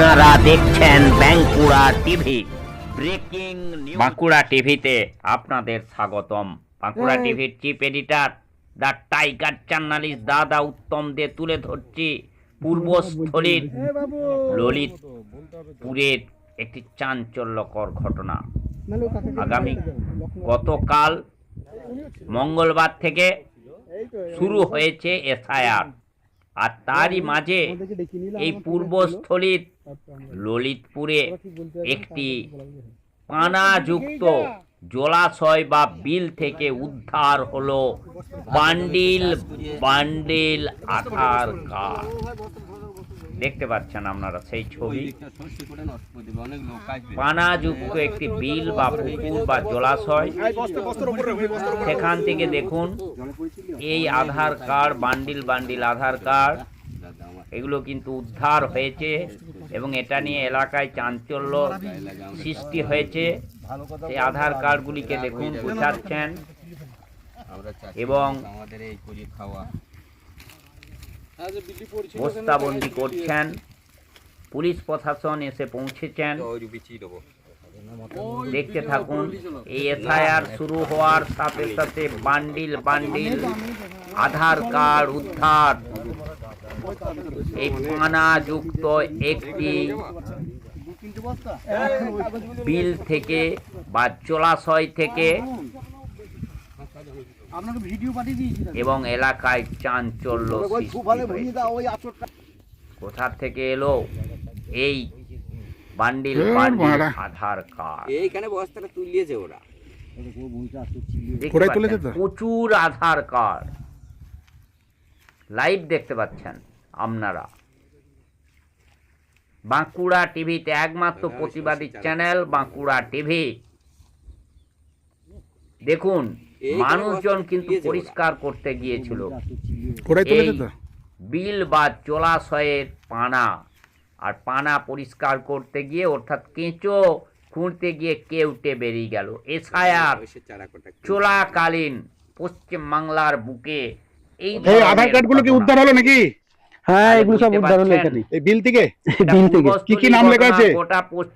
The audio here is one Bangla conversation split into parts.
আপনারা দেখছেন বাঁকুড়া টিভি। ব্রেকিং বাঁকুড়া টিভিতে আপনাদের স্বাগতম। বাঁকুড়া টিভির chief editor the tiger journalist দাদা উত্তম দে তুলে ধরছি। পূর্বস্থলীর ললিতপুরের একটি চাঞ্চল্যকর ঘটনা। আগামী গতকাল মঙ্গলবার থেকে শুরু হয়েছে এসআইআর। আর তারই মাঝে এই পূর্বস্থলীর ললিতপুরে একটি পানাযুক্ত জলাশয় বা বিল থেকে উদ্ধার হলো বান্ডিল বান্ডিল আধার কার্ড দেখতে পাচ্ছেন আপনারা সেই ছবি। পানাযুক্ত একটি বিল বা পুকুর বা জলাশয়। সেখান থেকে দেখুন এই Aadhaar card bundle bundle Aadhaar card এগুলো কিন্তু উদ্ধার হয়েছে এবং এটা নিয়ে এলাকায় চাঞ্চল্য সৃষ্টি হয়েছে। সেই আধার কার্ডগুলিকে দেখুন বোঝাচ্ছেন এবং আমাদের এই খাওয়া বস্তাবন্দি করছেন। পুলিশ প্রশাসন এসে পৌঁছেছেন। দেখতে থাকুন এই এফআইআর শুরু হওয়ার সাথে সাথে বান্ডিল বান্ডিল আধার কার্ড উদ্ধার। এই পানাযুক্ত একটি বিল থেকে বা জলাশয় থেকে আপনাকে ভিডিও পাঠিয়ে দিয়েছি এবং এলাকায় চাঞ্চল্য। কোথা থেকে এলো? এই বান্ডিল বান্ডিল আধার কার্ড। এইখানে বস্তাটা তুলিয়েছে ওরা? প্রচুর আধার কার্ড। লাইভ দেখতে পাচ্ছেন আপনারা। বাঁকুড়া টিভিতে একমাত্র প্রতিবাদী চ্যানেল বাঁকুড়া টিভি। দেখুন মানুষজন কিন্তু পরিষ্কার করতে গিয়েছিল। এই বিল বা জলাশয়ের পানা। আর পানা পরিষ্কার করতে গিয়ে অর্থাৎ কেঁচো খুঁড়তে গিয়ে কেউটে বেরিয়ে গেল। এছায়ার চোলাকালীন পশ্চিম বাংলার বুকে এই এই আধার কার্ডগুলো কি উদ্ধার হলো নাকি? হ্যাঁ এগুলো সব বুঝতে উদ্ধার হলো এখানে। এই বিল থেকে? বিল থেকে। কি কি নাম লেখা আছে?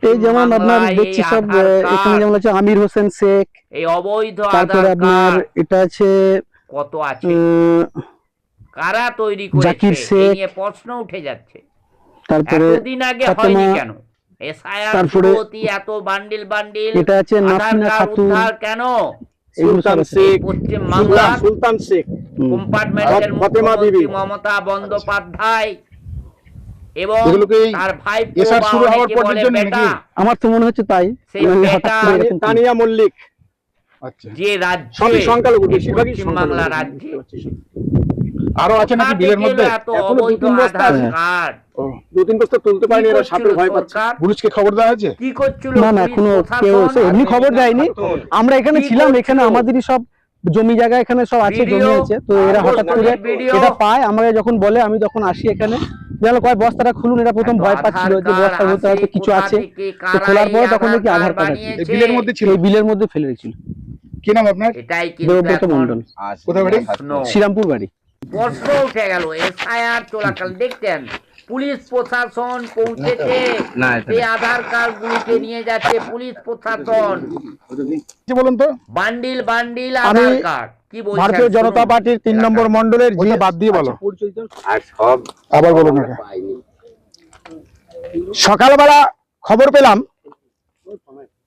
এই যেমন আপনার দেখছি সব এখানে যেমন আছে আমির হোসেন শেখ এই অবৈধ তারপরে আপনার এটা আছে কত আছে? কারা তৈরি করেছে? এই শেখ। নিয়ে প্রশ্ন উঠে যাচ্ছে। তারপরে এতদিন আগে হয়নি কেন? এসআইআর তারপরে এত বান্ডিল বান্ডিল এটা আছে খাতুন। কেন? সব আছে। পশ্চিম বাংলার সুলতান শেখ। কম্পার্টমেন্টের মুখ্যমন্ত্রী মমতা বন্দ্যোপাধ্যায় এবং তার ভাই শুরু হওয়ার পর বেটা। আমার তো মনে হচ্ছে তাই। সেই মানে বেটা করে মল্লিক। আচ্ছা। যে রাজ্যে সংখ্যালঘু, বেশিরভাগই বাংলা রাজ্যে আরও আছে নাকি বিলের মধ্যে? এখনও দু তিন বস্তা আছে। দু তিন বস্তা তুলতে পারেনি কি এরা করছিল ভয় পাচ্ছে। পুলিশকে খবর দেওয়া হয়েছে? কি করছিল না না পুলিশ কেউ এমনি খবর দেয়নি। আমরা এখানে ছিলাম এখানে আমাদেরই সব জমি জায়গা এখানে সব আছে জমি আছে। তো এরা হঠাৎ করে এটা পায় আমাকে যখন বলে আমি যখন আসি এখানে জানো কয় বস্তাটা খুলুন এরা প্রথম ভয় পাচ্ছিল যে বস্তার মধ্যে হয়তো কিছু আছে। তো খোলার পরে তখন দেখি আধার কার্ড আছে বিলের মধ্যে ছিল? বিলের মধ্যে ফেলে রেখেছিল কি নাম আপনার? এটাই কিন্তু দেবব্রত মন্ডল কোথায় বাড়ি? শ্রীরামপুর বাড়ি। প্রশ্ন উঠে গেল এসআইআর চলাকাল দেখতেন পুলিশ প্রশাসন পৌঁছেছে। না, এই আধার কার্ড গুলিকে নিয়ে যাচ্ছে পুলিশ প্রশাসন। কি বলুন তো? Bundle bundle Aadhaar card. ভারতীয় জনতা পার্টির তিন নম্বর মন্ডলের ওটা বাদ দিয়ে বলো। আবার বলুন সকালবেলা খবর পেলাম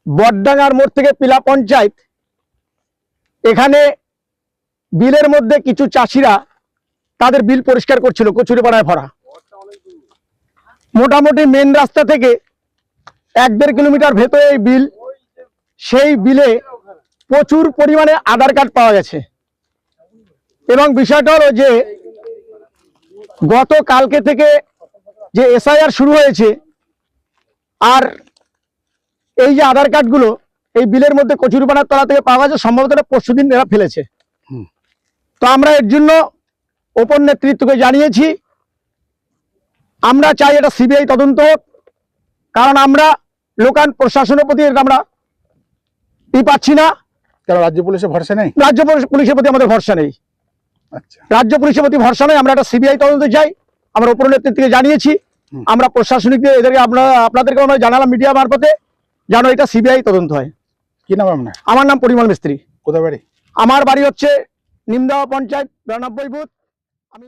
বডডাঙ্গার মোড় থেকে পিলা পঞ্চায়েত এখানে বিলের মধ্যে কিছু চাষিরা তাদের বিল পরিষ্কার করছিল কচুরিপাড়ায় ভরা। মোটামুটি মেন রাস্তা থেকে এক দেড় কিলোমিটার ভেতরে এই বিল সেই বিলে প্রচুর পরিমাণে আধার কার্ড পাওয়া গেছে। এবং বিষয়টা হলো যে গত কালকে থেকে যে এসআইআর শুরু হয়েছে আর এই যে আধার কার্ডগুলো এই বিলের মধ্যে কচুরিপানার তলা থেকে পাওয়া গেছে সম্ভবত এটা পরশুদিন এরা ফেলেছে। তো আমরা এর জন্য ওপর নেতৃত্বকে জানিয়েছি আমরা চাই এটা সিবিআই তদন্ত হোক কারণ আমরা লোকাল প্রশাসনের প্রতি আমরা ই পাচ্ছি না। কেন রাজ্য পুলিশে ভরসা নেই? রাজ্য পুলিশ- পুলিশের প্রতি আমাদের ভরসা নেই। আচ্ছা। রাজ্য পুলিশের প্রতি ভরসা নেই আমরা একটা সিবিআই তদন্ত চাই। আমরা ওপর নেতৃত্বকে জানিয়েছি। আমরা প্রশাসনিক দিয়ে এদেরকে আপনারা আপনাদেরকে আমরা জানালাম মিডিয়া মারফতে যেন এটা সিবিআই তদন্ত হয়। কি নাম আপনার? আমার নাম পরিমল মিস্ত্রি। কোথায় বাড়ি? আমার বাড়ি হচ্ছে নিমদাওয়া পঞ্চায়েত বিরানব্বই বুথ। আমি